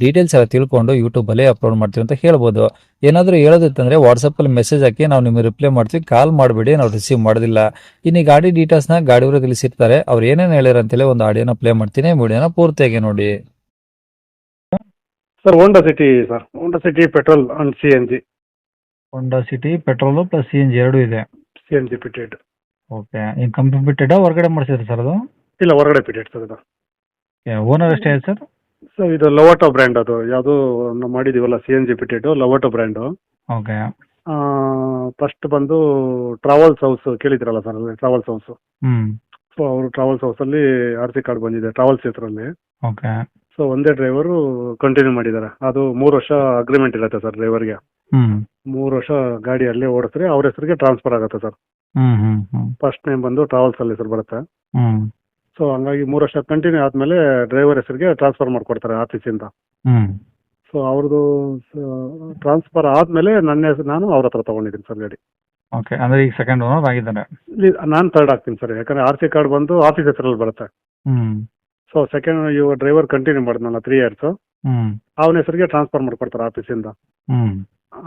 Details ಎಲ್ಲ ತಿಳ್ಕೊಂಡು YouTube ಅಲ್ಲಿ ಅಪ್ಲೋಡ್ ಮಾಡ್ತೀವಿ ಅಂತ ಹೇಳ್ಬೋದು. ಏನಾದರೂ ಹೇಳೋದಿತ್ತಂದ್ರೆ ವಾಟ್ಸಪ್ಪಲ್ಲಿ ಮೆಸೇಜ್ ಹಾಕಿ ನಾವು ನಿಮಗೆ ರಿಪ್ಲೈ ಮಾಡ್ತೀವಿ. ಕಾಲ್ ಮಾಡಬೇಡಿ ನಾವು ರಿಸೀವ್ ಮಾಡೋದಿಲ್ಲ. ಇನ್ನು ಈ ಗಾಡಿ ಡೀಟೇಲ್ಸ್ನ ಗಾಡಿಯವರು ತಿಳಿಸಿರ್ತಾರೆ. ಅವ್ರು ಏನೇನು ಹೇಳಿರ ಅಂತೇಳಿ ಒಂದು ಆಡಿಯೋನ ಪ್ಲೇ ಮಾಡ್ತೀನಿ. ವಿಡಿಯೋನ ಪೂರ್ತಿಯಾಗಿ ನೋಡಿ. Sir Honda City sir Honda City petrol and C N G Honda City petrol plus C N G ಎರಡು ಇದೆ. C N G fitted okay ಈಗ ಕಂಪ್ನಿ ಬಿಟ್ಟಿಡ ಹೊರಗಡೆ ಮಾಡಿಸಿದ್ರೆ ಸರ್ ಅದು? ಇಲ್ಲ ಹೊರಗಡೆ ಪಿಟೆಡ್ ಸರ್ ಅದು. ಓನರ್ ಎಷ್ಟೇ ಸರ್ ಸರ್ ಇದು ಲವಟೋ ಬ್ರ್ಯಾಂಡ್ ಅದು. ಯಾವುದು ನಾವು ಮಾಡಿದೀವಲ್ಲ C N G fitted Lovato brand okay. First ಬಂದು ಟ್ರಾವೆಲ್ಸ್ ಹೌಸ್ ಕೇಳಿದ್ರಲ್ಲ ಸರ್ ಟ್ರಾವೆಲ್ಸ್ ಹೌಸ್ ಸೊ ಅವರು ಟ್ರಾವೆಲ್ಸ್ ಹೌಸಲ್ಲಿ ಆರ್ ಸಿ ಕಾರ್ಡ್ ಬಂದಿದೆ ಟ್ರಾವೆಲ್ಸ್ ಹೆಸರಲ್ಲಿ ಓಕೆ. ಸೊ ಒಂದೇ ಡ್ರೈವರು ಕಂಟಿನ್ಯೂ ಮಾಡಿದ್ದಾರೆ ಅದು ಮೂರು ವರ್ಷ ಅಗ್ರಿಮೆಂಟ್ ಇರುತ್ತೆ ಸರ್ ಡ್ರೈವರ್ಗೆ ಹ್ಮ್. ಮೂರು ವರ್ಷ ಗಾಡಿ ಅಲ್ಲೇ ಓಡಿಸ್ರಿ ಅವ್ರ ಹೆಸರಿಗೆ ಟ್ರಾನ್ಸ್ಫರ್ ಆಗುತ್ತೆ ಸರ್ ಹ್ಮ್ ಫಸ್ಟ್ ನೇಮ್ ಬಂದು ಟ್ರಾವೆಲ್ಸ್ ಅಲ್ಲಿ ಹೆಸರು ಬರುತ್ತೆ. ಸೊ ಹಂಗಾಗಿ ಮೂರು ವರ್ಷ ಕಂಟಿನ್ಯೂ ಆದ್ಮೇಲೆ ಡ್ರೈವರ್ ಹೆಸರಿಗೆ ಟ್ರಾನ್ಸ್ಫರ್ ಮಾಡ್ಕೊಡ್ತಾರೆ ಆಫೀಸಿಂದ ಹ್ಮ್. ಸೊ ಅವ್ರದ್ದು ಟ್ರಾನ್ಸ್ಫರ್ ಆದ್ಮೇಲೆ ನನ್ನ ಹೆಸರು ನಾನು ಅವ್ರ ಹತ್ರ ತಗೊಂಡಿದ್ದೀನಿ ಸರ್ ಗಾಡಿ. ಓಕೆ ಅಂದ್ರೆ ಈಗ ಸೆಕೆಂಡ್ ಓನರ್ ಆಗಿದ್ದಾನೆ? ನಾನು ಥರ್ಡ್ ಆಗ್ತೀನಿ ಸರ್ ಯಾಕಂದ್ರೆ ಆರ್ ಸಿ ಕಾರ್ಡ್ ಬಂದು ಆಫೀಸ್ ಹೆಸರಲ್ಲಿ ಬರುತ್ತೆ. ಸೊ ಸೆಕೆಂಡ್ ಇವಾಗ ಡ್ರೈವರ್ ಕಂಟಿನ್ಯೂ ಮಾಡಿದ್ನಲ್ಲ ತ್ರೀ ಇಯರ್ಸ್ ಅವನ ಹೆಸರಿಗೆ ಟ್ರಾನ್ಸ್ಫರ್ ಮಾಡ್ಕೊಡ್ತಾರೆ ಆಫೀಸಿಂದ ಹ್ಞೂ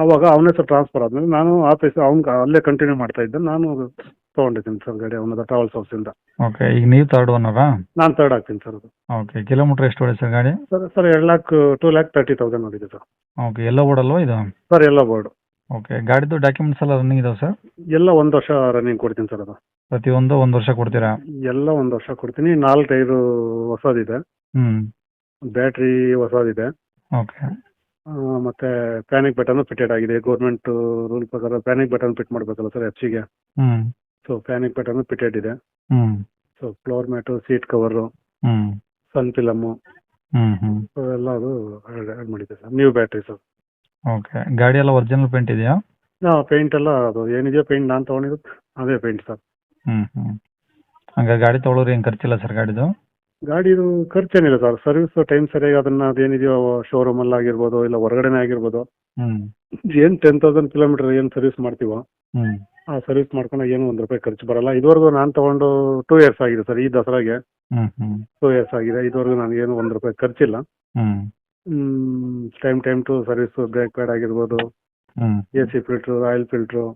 ಆವಾಗ ಅವನ ಹೆಸರು ಟ್ರಾನ್ಸ್ಫರ್ ಆದ್ಮೇಲೆ ನಾನು ಆಫೀಸ್ ಅವ್ನ ಅಲ್ಲೇ ಕಂಟಿನ್ಯೂ ಮಾಡ್ತಾ ಇದ್ದೆ. ನಾನು ತಗೊಂಡಿದ್ದೀನಿ ಸರ್ ಗಾಡಿ ಅವನದ ಟ್ರಾವೆಲ್ಸ್ ಹೌಸಿಂದ ಓಕೆ ಈಗ ನೀವು ತರ್ಡ್ ಓನರಾ ನಾನು ತರ್ಡ್ ಆಗ್ತೀನಿ ಸರ್ ಅದು. ಓಕೆ ಕಿಲೋಮೀಟರ್ ಎಷ್ಟು ಹೊಡೆ ಸರ್ ಗಾಡಿ? ಸರ್ ಸರ್ ಎರಡು lakh two lakh thirty thousand ನೋಡಿದೆ ಸರ್ ಓಕೆ ಎಲ್ಲ ಓಡಲ್ವಾ ಇದು? ಸರ್ ಎಲ್ಲ ಬೋರ್ಡ್ ಓಕೆ ಗಾಡಿದು ಡಾಕ್ಯುಮೆಂಟ್ಸ್ ಎಲ್ಲ ರನ್ನಿಂಗ್ ಇದಾವೆ ಸರ್ ಎಲ್ಲ ಒಂದು ವರ್ಷ ರನ್ನಿಂಗ್ ಕೊಡ್ತೀನಿ ಸರ್ ಅದು. ಪ್ರತಿಯೊಂದು ಒಂದು ವರ್ಷ ಕೊಡ್ತೀರಾ? ಎಲ್ಲ ಒಂದು ವರ್ಷ ಕೊಡ್ತೀನಿ. ನಾಲ್ಕು ಟೈರು ಹೊಸದಿದೆ. ಹ್ಞೂ ಬ್ಯಾಟ್ರಿ ಹೊಸದಿದೆ. ಓಕೆ ಮತ್ತೆ ಪ್ಯಾನಿಕ್ ಬಟನ್ ಫಿಟೆಡ್ ಆಗಿದೆ. ಗೌರ್ಮೆಂಟ್ ರೂಲ್ ಪ್ರಕಾರ ಪ್ಯಾನಿಕ್ ಬಟನ್ ಫಿಟ್ ಮಾಡಬೇಕಲ್ಲ sir F so panic button fitted ಇದೆ. So floor mat seat cover sun film so ಎಲ್ಲ ಅದು ಆ್ಯಡ್ ಮಾಡಿದೆ sir new battery sir okay ಗಾಡಿ ಎಲ್ಲ ಒರಿಜಿನಲ್ ಪೇಂಟ್ ಇದೆಯಾ? ಹಾಂ ಪೇಂಟ್ ಎಲ್ಲ ಅದು ಏನಿದೆಯೋ ಪೇಂಟ್ ನಾನು ತೊಗೊಂಡಿದ್ದು ಅದೇ ಪೇಂಟ್ ಸರ್ ಹ್ಞೂ ಹ್ಞೂ ಹಂಗೆ ಗಾಡಿ ತೊಗೊಳೋರು ಏನು ಖರ್ಚಿಲ್ಲ ಸರ್ ಗಾಡಿದು? ಗಾಡಿದು ಖರ್ಚೇನಿಲ್ಲ ಸರ್ ಸರ್ವಿಸ್ ಟೈಮ್ ಸರಿಯಾಗಿ ಅದನ್ನ ಅದೇನಿದೆಯೋ ಶೋರೂಮ್ ಅಲ್ಲಿ ಆಗಿರ್ಬೋದು ಇಲ್ಲ ಹೊರಗಡೆನೆ ಆಗಿರ್ಬೋದು. ಏನ್ ಏನು ಟೆನ್ ತೌಸಂಡ್ ಕಿಲೋಮೀಟರ್ ಏನ್ ಸರ್ವಿಸ್ ಮಾಡ್ತೀವೋ ಆ ಸರ್ವಿಸ್ ಮಾಡ್ಕೊಂಡು ಏನು ಒಂದ್ ರೂಪಾಯಿ ಖರ್ಚು ಬರಲ್ಲ. ಇದುವರೆಗೂ ನಾನು ತಗೊಂಡು ಟೂ ಇಯರ್ಸ್ ಆಗಿದೆ ಸರ್ ಈ ದಸರಾಗೆ. ಟೂ ಇಯರ್ಸ್ ಆಗಿದೆ. ಇದುವರೆಗೂ ನನಗೇನು ಒಂದ್ ರೂಪಾಯಿ ಖರ್ಚಿಲ್ಲ. Time time to service brake pad ಆಗಿರ್ಬೋದು AC A C filter oil filter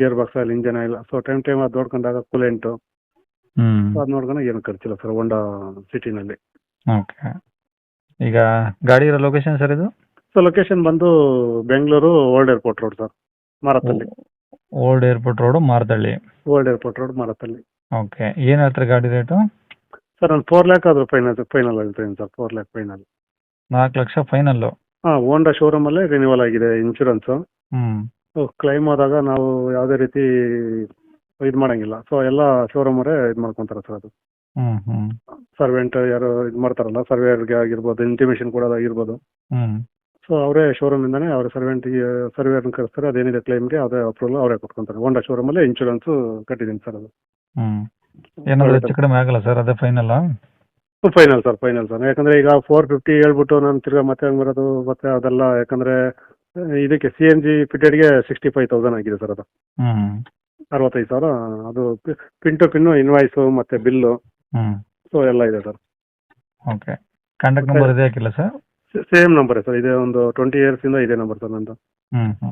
gear box oil engine oil so time time ಅದು ನೋಡ್ಕೊಂಡಾಗ ಕೂಲೆಂಟು ಹ್ಞೂ ಅದು ನೋಡ್ಕೊಂಡು ಏನು ಖರ್ಚಿಲ್ಲ ಸರ್ ಹೋಂಡಾ ಸಿಟಿನಲ್ಲಿ ಓಕೆ. ಈಗ ಗಾಡಿ ಇರೋ ಲೊಕೇಶನ್ ಸರ್ ಇದು? ಸೊ ಲೊಕೇಶನ್ ಬಂದು Bengaluru old airport road sir Marathahalli old airport road Marathahalli old airport road Marathahalli okay. ಏನು ಹೇಳ್ತಾರೆ ಗಾಡಿ ರೇಟು ಸರ್ ಒಂದು ಫೋರ್ ಲ್ಯಾಕ್ ಆದರೂ ಫೈನಲ್ ಫೈನಲ್ ಹೇಳ್ತೀನಿ ಸರ್ ಫೋರ್ ಲ್ಯಾಕ್ ಫೈನಲ್ ನಾಲ್ಕು ಲಕ್ಷ ಫೈನಲ್ಲು ಹಾಂ ಹೋಂಡಾ ಶೋರೂಮಲ್ಲೇ ರಿನ್ಯೂವಲ್ ಆಗಿದೆ ಇನ್ಶೂರೆನ್ಸು ಹ್ಞೂ ಸೊ ಕ್ಲೈಮ್ ಆದಾಗ ನಾವು ಯಾವುದೇ ರೀತಿ ಇದು ಮಾಡಂಗಿಲ್ಲ. ಸೊ ಎಲ್ಲ ಶೋರೂಮ್ ಅವರೇ ಇದು ಮಾಡ್ಕೊಂತಾರೆ ಸರ್ ಅದು. ಸರ್ವೆಂಟ್ ಯಾರು ಇದು ಮಾಡ್ತಾರಲ್ಲ ಸರ್ವೇಯರ್ಗೆ ಆಗಿರ್ಬೋದು ಇಂಟಿಮೇಷನ್ ಕೊಡೋದಾಗಿರ್ಬೋದು ಹ್ಮ್. ಸೊ ಅವರೇ ಶೋರೂಮ್ ಇಂದಾನೆ ಅವ್ರ ಸರ್ವೆಂಟಿಗೆ ಸರ್ವೇಯರ್ನ ಕರೆಸ್ತಾರೆ ಅದೇನಿದೆ ಕ್ಲೈಮ್ಗೆ ಅದೇ ಅಪ್ರೂವಲ್ ಅವರೇ ಕೊಟ್ಕೊಂತಾರೆ. ಹೋಂಡಾ ಅಲ್ಲಿ ಇನ್ಶೂರೆನ್ಸ್ ಕಟ್ಟಿದೀನಿ ಸರ್ ಅದು. ಹ್ಮ್. ಏನಾದರೂ ಹೆಚ್ಚು ಕಡಿಮೆ ಆಗಲ್ಲ ಸರ್ ಅದೇ final final sir final sir ಯಾಕಂದ್ರೆ ಈಗ ಫೋರ್ ಫಿಫ್ಟಿ ಹೇಳ್ಬಿಟ್ಟು ನಾನು ತಿರ್ಗಾ ಮತ್ತೆ ಹಂಗ್ ಬರೋದು ಮತ್ತೆ ಅದೆಲ್ಲ ಯಾಕಂದ್ರೆ ಇದಕ್ಕೆ ಸಿ ಎನ್ ಜಿ ಫಿಟೆಡ್ಗೆ ಸಿಕ್ಸ್ಟಿ ಫೈವ್ ತೌಸಂಡ್ ಆಗಿದೆ ಸರ್ ಅದು. ಅರವತ್ತೈದು ಸಾವಿರ ಅದು ಪಿನ್ ಟು ಪಿನ್ ಇನ್ವಾಯ್ಸು ಮತ್ತೆ ಬಿಲ್ಲು ಹ್ಞೂ ಸೊ ಎಲ್ಲ ಇದೆ ಸರ್. ಓಕೆ ಕಾಂಟ್ಯಾಕ್ಟ್ ನಂಬರ್ ಇದೆ ಹಾಕಿಲ್ಲ ಸರ್? ಸೇಮ್ ನಂಬರ್ ಸರ್ ಇದೆ ಒಂದು ಟ್ವೆಂಟಿ ಇಯರ್ಸ್ ಇಂದ ಇದೆ ನಂಬರ್ ಸರ್ ನಂದು. ಹ್ಞೂ ಹ್ಞೂ